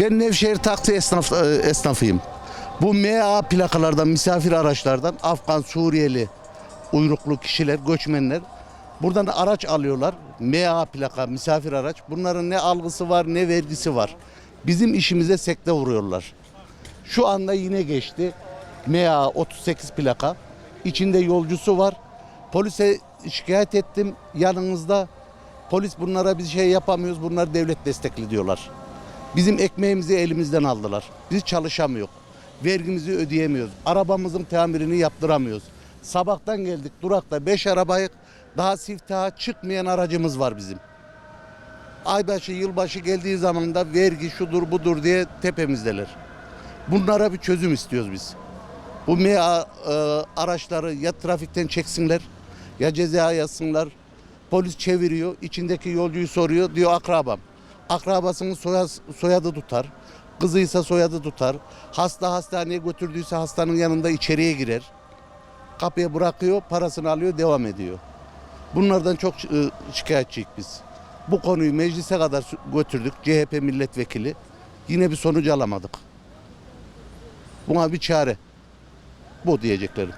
Ben Nevşehir taksi esnaf, e, esnafıyım. Bu MA plakalardan, misafir araçlardan Afgan, Suriyeli uyruklu kişiler, göçmenler buradan araç alıyorlar. MA plaka, misafir araç. Bunların ne algısı var ne vergisi var. Bizim işimize sekte vuruyorlar. Şu anda yine geçti. MA 38 plaka. İçinde yolcusu var. Polise şikayet ettim yanınızda. Polis bunlara bir şey yapamıyoruz. Bunlar devlet destekli diyorlar. Bizim ekmeğimizi elimizden aldılar. Biz çalışamıyoruz. Vergimizi ödeyemiyoruz. Arabamızın tamirini yaptıramıyoruz. Sabahtan geldik durakta 5 arabayı daha siftaha çıkmayan aracımız var bizim. Aybaşı yılbaşı geldiği zaman da vergi şudur budur diye tepemizdeler. Bunlara bir çözüm istiyoruz biz. Bu MA e, araçları ya trafikten çeksinler ya ceza yazsınlar. Polis çeviriyor, içindeki yolcuyu soruyor, diyor akrabam. Akrabasının soyadı tutar, kızıysa soyadı tutar. Hasta hastaneye götürdüyse hastanın yanında içeriye girer. Kapıya bırakıyor, parasını alıyor, devam ediyor. Bunlardan çok e, şikayetçiyiz biz. Bu konuyu meclise kadar götürdük, CHP milletvekili. Yine bir sonuç alamadık. Buna bir çare. Bu diyeceklerim.